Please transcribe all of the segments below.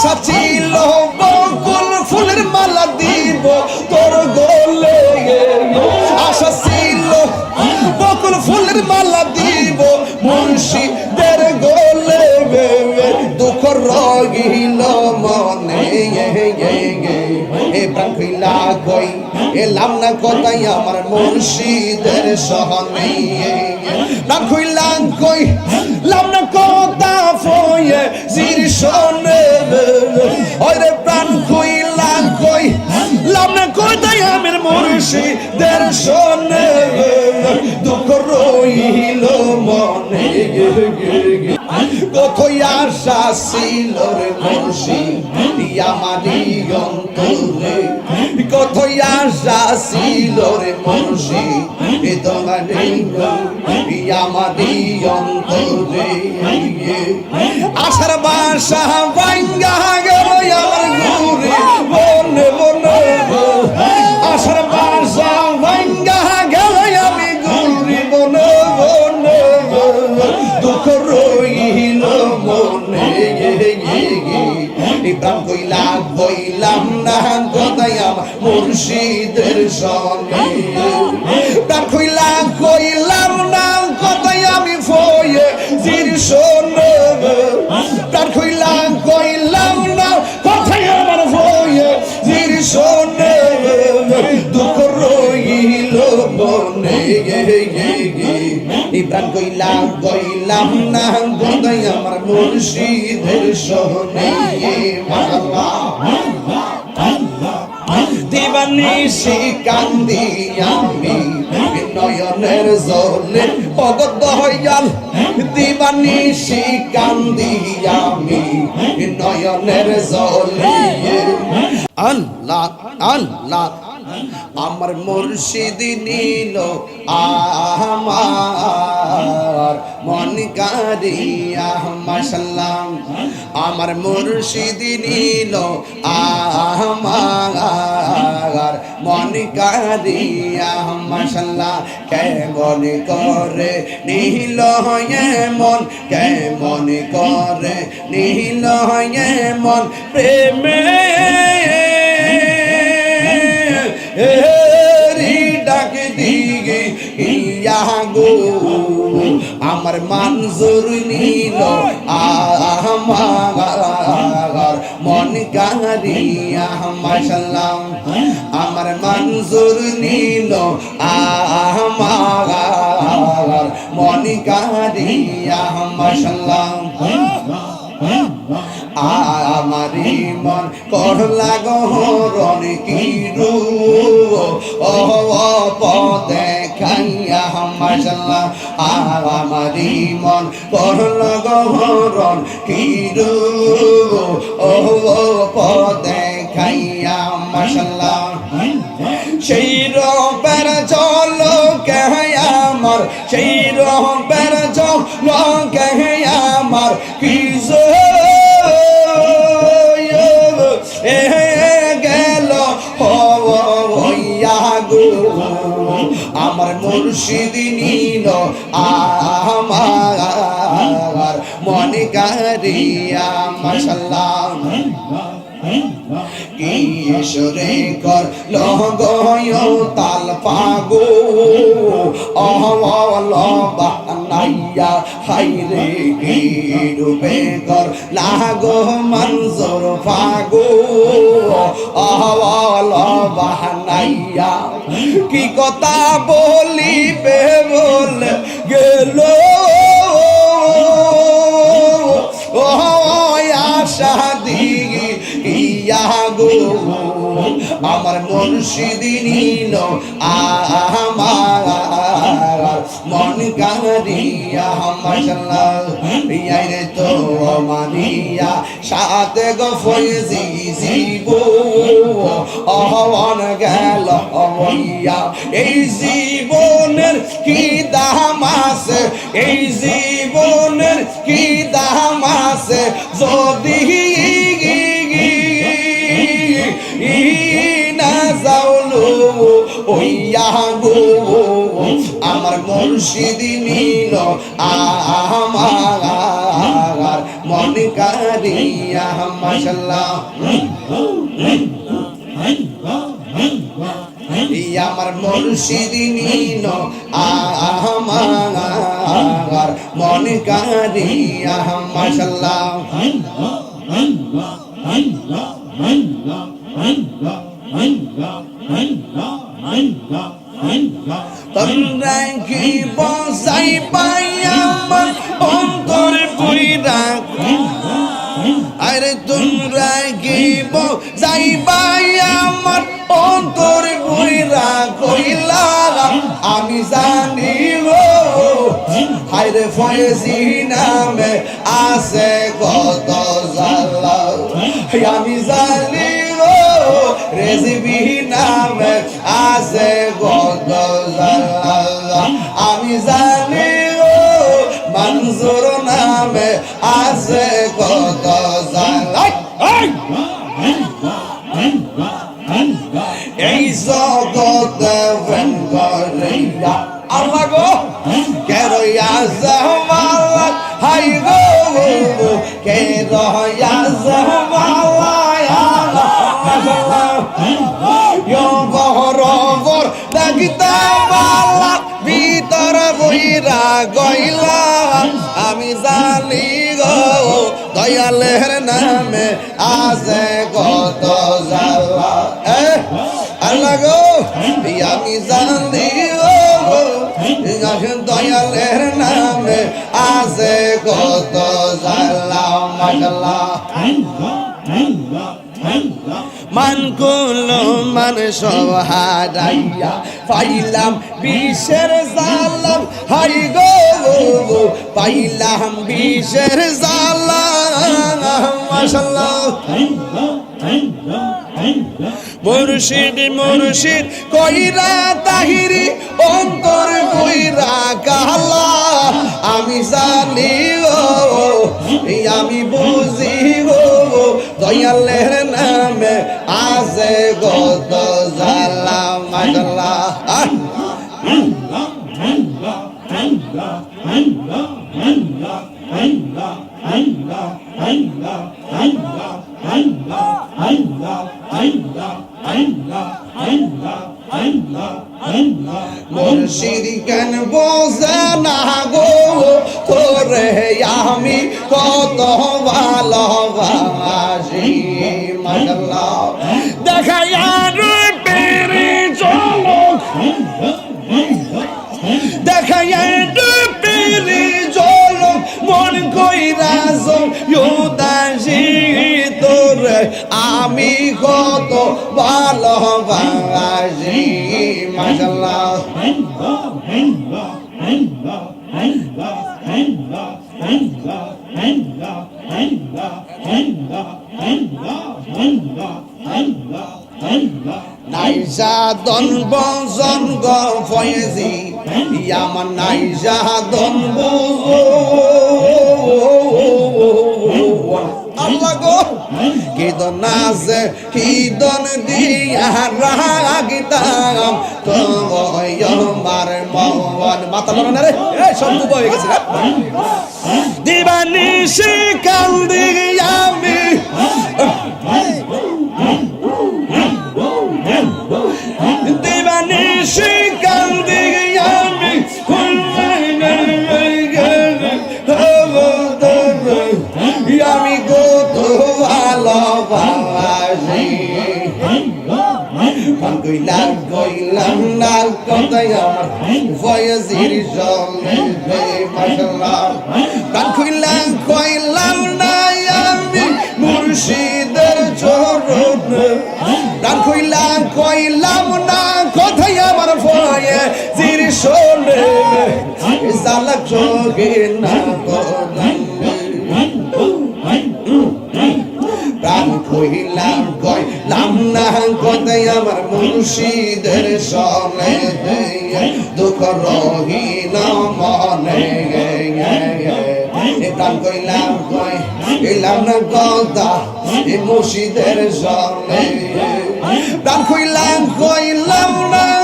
আশা ছিল বকুল ফুলের মালা দিব তোর গোলে আশা ছিল বকুল ফুলের মালা দিব মুন্সিদের গোলে দুঃখ রগিল মনে এ প্রাঙ্কিলা কই এলাম না কথাই আমার মুর্শিদের সহনে প্রাণ খুইলা কই না ফয়ে জির শোনে ওরে প্রাণ খুইলা কই। লাম না কথাই আমার মুর্শিদের শোনে দুঃখ রইল মনে। কোথায় আশা ছিল রে মুর্শিদ। আমারি অন্তরে কোথায় আশা ছিল রে মুর্শিদ এ তোমার আমারি অন্তরে আশার বাসা ভাঙ্গা গেল আমার ঘুরে মনে কইলা কইলাম না গদায়াম মুর্শিদের সনে কইলাম কইলাম না কথাই আমার মুর্শিদের জলে পগত হইয়াল। দিবানিশি কান্দি আমি নয়নের জলে। আল্লাহ আল্লাহ আমার মুর্শিদ নীল, আমার মন কারিয়া মাসাল্লাম আমার মুর্শিদ নীল, আমার মন কারিয়া মাসাল্লাহ কেমন করে নীল মন কেমন করে নীল মন প্রেমে এরি ডাক দিগে, ইয়া গো, আমার মঞ্জুর নীল আমার মন কারিয়া মাশাল্লাহ। আমার মঞ্জুর নীল আমার মন কারিয়া মাশাল্লাহ। আমারি মন কর লাগরণ কি রু মাসাল্লাহ আমারি মন কর কিরু ও পদে খাইয়া মশলা সেই রবের জল কে আমার, সেই রবের জল কে আমার মুর্শিদ নীল আমার মনে কারিয়া মাসাল্লাহ ঈশ্বরে কর লগয় তাল পাগো? অহল বানাইয়া হাইরে কি রূপে কর লাগো মঞ্জুর পাগো অহল বানাইয়া কি কথা বলিবে বল গেল? আমার মুর্শিদ নীল আমার মন কারিয়া মাশাল্লাহ ইয়ারে তো মানিয়া সাথে গো ফয়েজি জীব অহন গেল হইয়া। এই জীবনের কি দাম আছে? এই জীবনের কি দাম আছে? যদি না যাওলো ওইয়া গো আমার মুর্শিদ নীল আমার মন কারিয়া মাশাল্লাহ আমার মুর্শিদ নিন আমার মন কারিয়া মাশাল্লাহ তোমরা কি বসাই পাই আমার অন্তর তোমরা কি বসাই পাই আমার অন্তর পুইরা কইলা আমি জানি গো হায়রে নামে আছে কত আমি জানি রেসিপি নামে আছে আমি জানি গো মনজুর নামে আছে কত এই জগতে করিয়া আল্লাহ গো কে রইয়া জামালা হাই গো কে রইয়া জামালা বইরা গইলা আমি জানি গো, দয়ালের নামে আছে কত জালা আল্লাহ গো আমি জানি গো দয়ালের নামে আছে কত জালা মাশাল্লাহ মান কুলো মান সহারাইয়া, পাইলাম বিষের জালাম হাই গো পাইলাম বিষের জালাম মুর্শিদ মুর্শিদ, কইরা তাহিরি, অন্তর কইরা কালা। আমি জানি গো আমি বুঝি গো, দয়ালের নামে আছে গত জালা মাশাল্লাহ আহ! মুর্শিদ কেন বোঝে না গো তোরে আমি কত ভালোবাসি মাশাল্লাহ দেখাই আর পেরে চলো দেখাই আর পেরে চলো মন যোদাসি তোরে আমি কত ভালোবাসি মাশাল্লাহ নাইজা দন বজন গ ফয়েজি ইয়ামান নাইজা দন আল্লাহ গো কিদন নাজে কিদন দিয়া রাগিতাম। তোমার মন মাথা লড়ো না রে। এই, সব ডুবো হয়ে গেছে দিবানিশি কান্দি আমি। শোনে। জালাক যোগে না প্রাণ কইলাম কইলাম না কথাই আমার মুর্শিদের সনে দুঃখ রহিল মনে। প্রাণ কইলাম কইলাম না কথা এ মুর্শিদের সনে প্রাণ কইলাম কইলাম না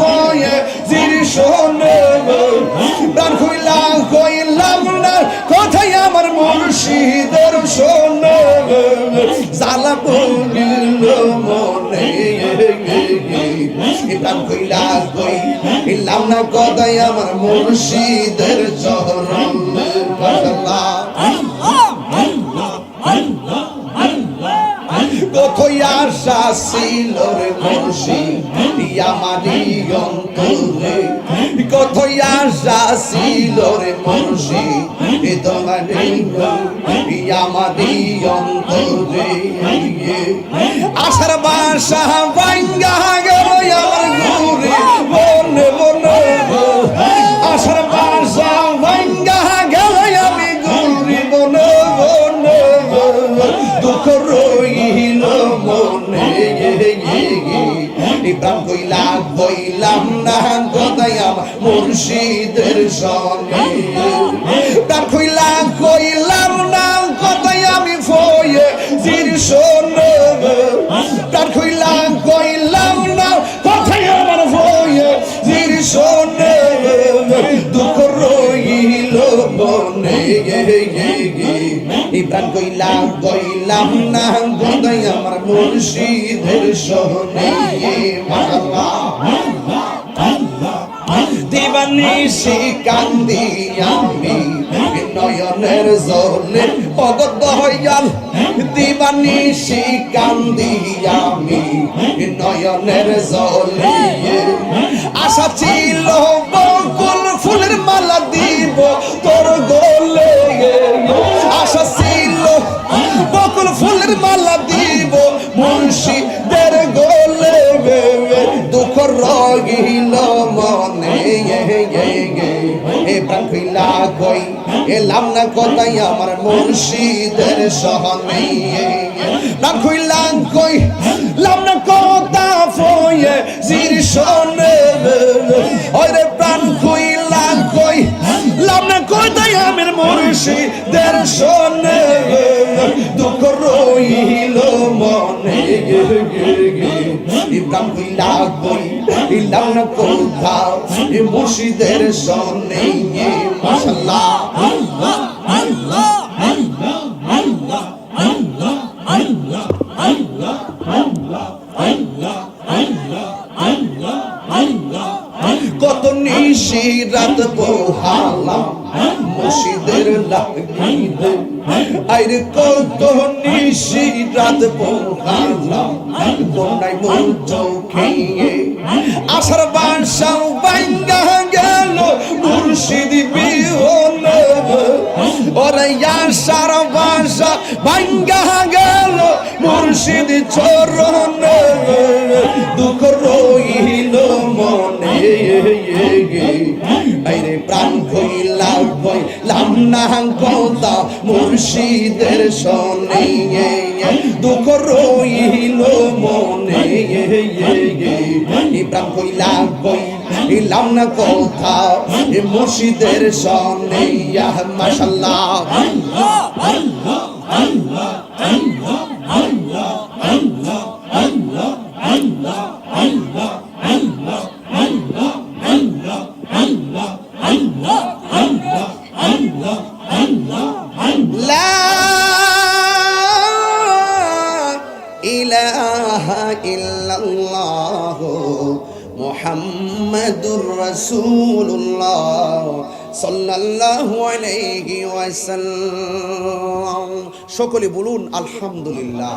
কথাই আমার ভয়ে জির শোনে প্রাণ কইলাম কইলাম না, কথাই আমার আমার মুর্শিদের সোনে জ্বালা বলিল মনে ইমরান কইলা কই ইলাম না কদাই কোথায় আশা ছিল রে মুর্শিদ আমারি অন্তরে কোথায় আশা ছিল রে মুর্শিদ এ তোমারি অন্তরে আশার বাসা মুর্শিদের সনে তার কইলা কইলাম না গদাই আমি ফয়ে জির শোনে তার কইলা কইলাম না কথাই আমার ফয়ে জির শোনে দুঃখ রইল মনে। ইব্রাহিম কইলা কইলাম না গদাই আমার মুর্শিদের সনে দিবানিশি কান্দি আমি নয়নের জলে অগত হইয়াল। দিবানিশি কান্দি আমি নয়নের জলে। আশা ছিল বকুল ফুলের মালা দিব, তোর গোলে। দুঃখ মনে, এ প্রাঙ্কিলা কই, এলাম না কথাই আমার মুর্শিদের সহনে প্রাঙ্কিলা কই, লাম না কথা ফয়ে, জির শোনে ওরে প্রাণ কইলা কই, লাম না কথাই আমার মুর্শিদের শোনে দুঃখ রইল মনে ইব্রাহিম কইলা কই ইলাম না কোথাও এ মুর্শিদের সনে মাশাল্লাহ কত নিশি রাত পোহালাম মুর্শিদের লাগিলে আইরে কত নিশি রাত পোহালাম দোনাই মোর চোখে আশার বাসাও বাইঙ্গা গেল, মুর্শিদ বিহন ওরে আশার বাসা বাইঙ্গা গেল, মুর্শিদ চরণ। দুঃখ রইল মনে আইরে প্রাণ কইলা কইলাম না কথা মুর্শিদের সনে দুঃখ রইল মনে প্রাণ কইলা কইলাম না কথা মুর্শিদের সনে মাশাল্লাহ। লা সকলে বলুন আলহামদুলিল্লাহ।